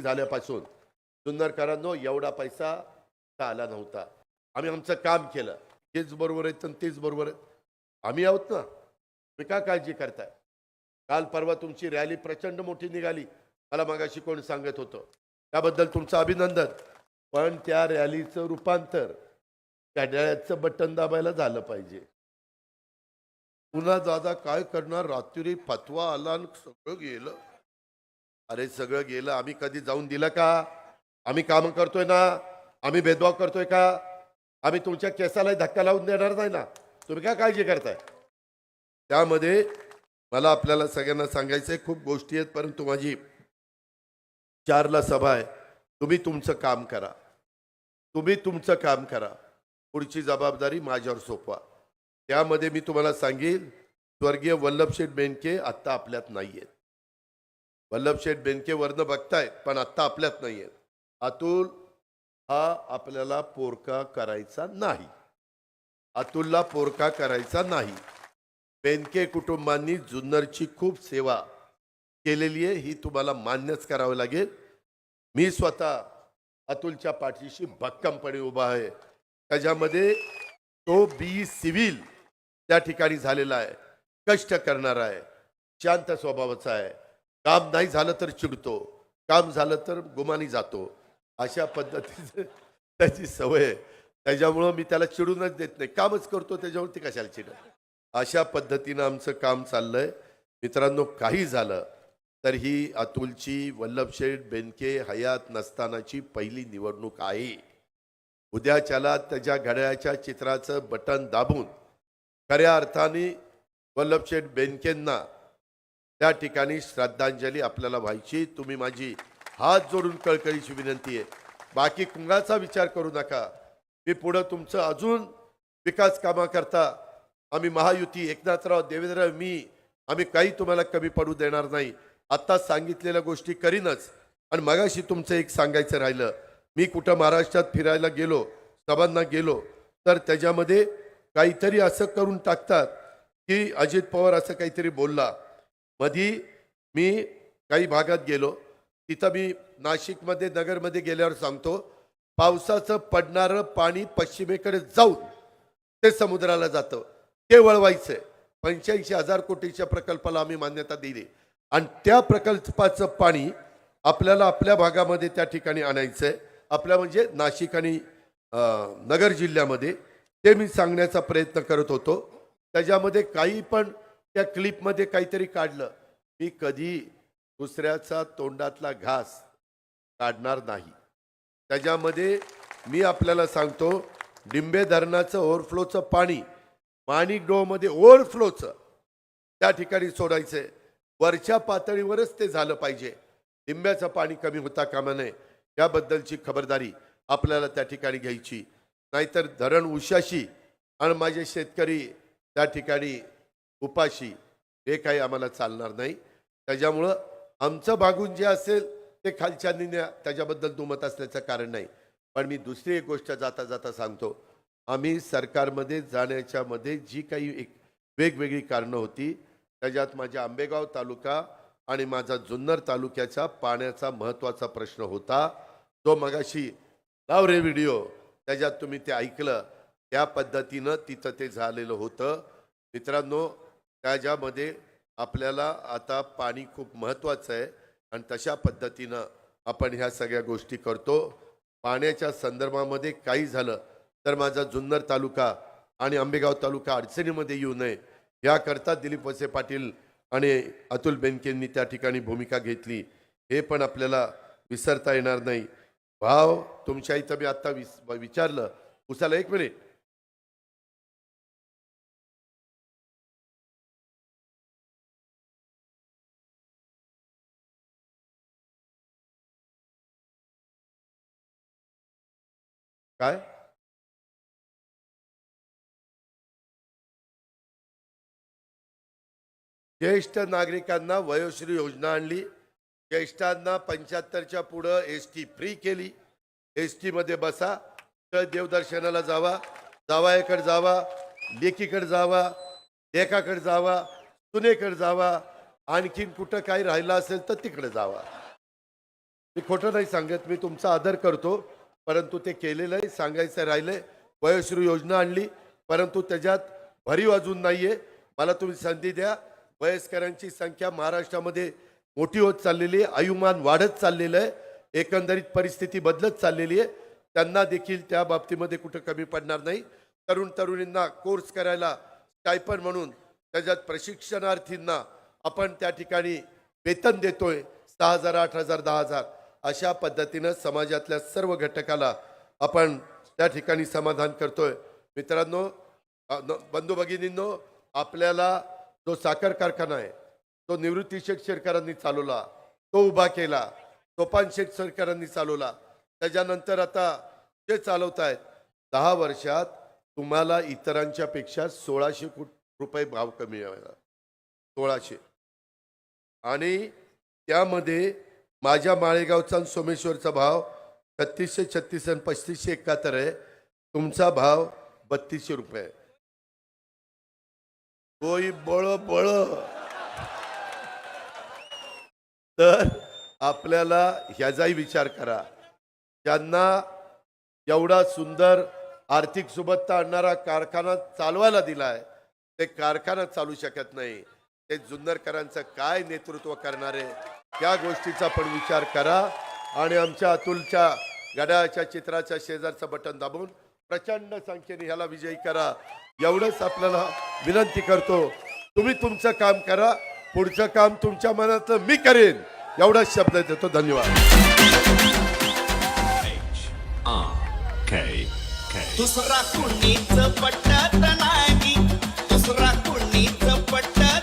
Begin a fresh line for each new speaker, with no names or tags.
नियुक्ती झाल्यापासून. जुन्नरकरांनो एवढा पैसा आला नव्हता. आम्ही आमचं काम केलं. तेच बरोबर आहेत आणि तेच बरोबर आहेत. आम्ही आहोत ना. मी का काळजी करताय? काल परवा तुमची रॅली प्रचंड मोठी निघाली. मला मागाशी कोण सांगत होतं? त्याबद्दल तुमचं अभिनंदन. पण त्या रॅलीचं रूपांतर घड्याळ्याचं बटन दाबायला झालं पाहिजे. पुन्हा दादा काय करणार? रात्री फतवा आला आणि सगळं गेलं. अरे सगळं गेलं. आम्ही कधी जाऊन दिलं का? आम्ही काम करतोय ना? आम्ही भेदभाव करतोय का? आम्ही तुमच्या केसाला धक्का लावून देणार नाही ना? तुम्ही काय काळजी करताय? त्यामध्ये मला आपल्याला सगळ्यांना सांगायचंय खूप गोष्टी आहेत परंतु माझी चारला सभा आहे. तुम्ही तुमचं काम करा. तुम्ही तुमचं काम करा. पुढची जबाबदारी माझ्यावर सोपवा. त्यामध्ये मी तुम्हाला सांगेन स्वर्गीय वल्लभशेठ बेनके आत्ता आपल्यात नाही आहेत वल्लभशेठ बेनकेवरनं बघतायत पण आत्ता आपल्यात नाही आहेत अतुल हा आपल्याला पोरका करायचा नाही. अतुलला पोरका करायचा नाही. बेनके कुटुंबांनी जुन्नरची खूप सेवा केलेली आहे ही तुम्हाला मान्यच करावं लागेल. मी स्वतः अतुलच्या पाठीशी भक्कमपणे उभा आहे. त्याच्यामध्ये तो बी सिव्हिल त्या ठिकाणी झालेला आहे. कष्ट करणारा आहे. शांत स्वभावाचा आहे. काम नाही झालं तर चिडतो काम झालं तर गुमानी जातो. अशा पद्धतीचं त्याची सवय आहे. त्याच्यामुळं मी त्याला चिडूनच देत नाही. कामच करतो त्याच्यावरती कशाला चिडत? अशा पद्धतीनं आमचं काम चाललंय. मित्रांनो काही झालं तर ही अतुलची वल्लभशेठ बेनके हयात नसतानाची पहिली निवडणूक आहे. उद्याच्याला त्याच्या घड्याळ्याच्या चित्राचं बटन दाबून खऱ्या अर्थाने वल्लभशेठ बेनकेंना त्या ठिकाणी श्रद्धांजली आपल्याला व्हायची. तुम्ही माझी हात जोडून कळकळीची विनंती आहे. बाकी कुंगाचा विचार करू नका. मी पुढं तुमचं अजून विकास कामाकरता आम्ही महायुती एकनाथराव देवेंद्र मी आम्ही काही तुम्हाला कमी पडू देणार नाही. आत्ता सांगितलेल्या गोष्टी करीनच. आणि मगाशी तुमचं एक सांगायचं राहिलं. मी कुठं महाराष्ट्रात फिरायला गेलो सभांना गेलो तर त्याच्यामध्ये काहीतरी असं करून टाकतात की अजित पवार असं काहीतरी बोलला. मधी मी काही भागात गेलो. तिथं मी नाशिकमध्ये नगरमध्ये गेल्यावर सांगतो पावसाचं पडणारं पाणी पश्चिमेकडे जाऊन ते समुद्राला जातं. ते वळवायचंय. पंच्याऐंशी हजार कोटीच्या प्रकल्पाला आम्ही मान्यता दिली. आणि त्या प्रकल्पाचं पाणी आपल्याला आपल्या भागामध्ये त्या ठिकाणी आणायचंय. आपल्या म्हणजे नाशिक आणि नगर जिल्ह्यामध्ये. ते मी सांगण्याचा प्रयत्न करत होतो. त्याच्यामध्ये काही पण त्या क्लिपमध्ये काहीतरी काढलं. मी कधी दुसऱ्याचा तोंडातला घास काढणार नाही. त्याच्यामध्ये मी आपल्याला सांगतो डिंबे धरणाचं ओव्हरफ्लोचं पाणी माणिक डोमध्ये ओव्हरफ्लोचं त्या ठिकाणी सोडायचंय. वरच्या पातळीवरच ते झालं पाहिजे. लिंब्याचं पाणी कमी होता कामा नये. याबद्दलची खबरदारी आपल्याला त्या ठिकाणी घ्यायची. नाहीतर धरण उशाशी आणि माझे शेतकरी त्या ठिकाणी उपाशी. हे काही आम्हाला चालणार नाही. त्याच्यामुळं आमचं भागून जे असेल ते खालच्यांनी न्या त्याच्याबद्दल दुमत असल्याचं कारण नाही. पण मी दुसरी एक गोष्ट जाता जाता सांगतो. आम्ही सरकारमध्ये जाण्याच्या मध्ये जी काही एक वेगवेगळी कारणं होती त्याच्यात माझ्या आंबेगाव तालुका आणि माझा जुन्नर तालुक्याचा पाण्याचा महत्त्वाचा प्रश्न होता. तो मगाशी लाव रे व्हिडिओ त्याच्यात तुम्ही ते ऐकलं. त्या पद्धतीनं तिथं ते झालेलं होतं. मित्रांनो त्याच्यामध्ये आपल्याला आता पाणी खूप महत्त्वाचं आहे आणि तशा पद्धतीनं आपण ह्या सगळ्या गोष्टी करतो. पाण्याच्या संदर्भामध्ये काही झालं तर माझा जुन्नर तालुका आणि आंबेगाव तालुका अडचणीमध्ये येऊ नये. याकरता दिलीप वसे पाटील आणि अतुल बेनकेंनी त्या ठिकाणी भूमिका घेतली. हे पण आपल्याला विसरता येणार नाही. भाव तुमच्या इथं मी आत्ता विस विचारलं. उसाला एक मिनिट. काय? ज्येष्ठ नागरिकांना वयोश्री योजना आणली. ज्येष्ठांना पंच्याहत्तरच्या पुढं एस टी फ्री केली. एस टीमध्ये बसा. तर देवदर्शनाला जावा. जावायाकडे जावा. लेकीकडे जावा. लेखाकडे जावा. सुनेकडे जावा. आणखीन कुठं काही राहिलं असेल तर तिकडे जावा. मी खोटं नाही सांगत. मी तुमचा आदर करतो. परंतु ते केलेलं आहे सांगायचं राहिलं आहे वयोश्री योजना आणली परंतु त्याच्यात भरीव अजून आहे मला तुम्ही संधी द्या. वयस्करांची संख्या महाराष्ट्रामध्ये मोठी होत चाललेली आहे. आयुमान वाढत चाललेलं आहे. एकंदरीत परिस्थिती बदलत चाललेली आहे. त्यांना देखील त्या बाबतीमध्ये कुठं कमी पडणार नाही. तरुण तरुणींना कोर्स करायला स्टायपन म्हणून त्याच्यात प्रशिक्षणार्थींना आपण त्या ठिकाणी वेतन देतोय. सहा हजार आठ हजार दहा हजार. अशा पद्धतीनं समाजातल्या सर्व घटकाला आपण त्या ठिकाणी समाधान करतोय. मित्रांनो बंधू भगिनींनो आपल्याला जो साखर कारखाना आहे तो निवृत्ती शेठ शेरकरांनी चालवला तो उभा केला सोपान शेठ सरकारांनी चालवला. त्याच्यानंतर आता जे चालवत आहेत दहा वर्षात तुम्हाला इतरांच्या पेक्षा सोळाशे कोट रुपये भाव कमी सोळाशे. आणि त्यामध्ये माझ्या माळेगावचा आणि सोमेश्वरचा भाव छत्तीसशे छत्तीस आणि पस्तीसशे एकाहत्तर आहे. तुमचा भाव बत्तीसशे रुपये कोई बळ बळ. तर आपल्याला ह्याचाही विचार करा. ज्यांना एवढा सुंदर आर्थिक सुबत्ता आणणारा कारखाना चालवायला दिलाय ते कारखाना चालू शकत नाही. ते जुन्नरकरांचं काय नेतृत्व करणारे? त्या गोष्टीचा पण विचार करा आणि आमच्या अतुलच्या गडाच्या चित्राच्या शेजारचं बटन दाबून प्रचंड संख्येने ह्याला विजयी करा. एवढंच आपल्याला विनंती करतो तुम्ही तुमचं काम करा पुढचं काम तुमच्या मनातलं मी करेन एवढाच शब्द देतो धन्यवाद.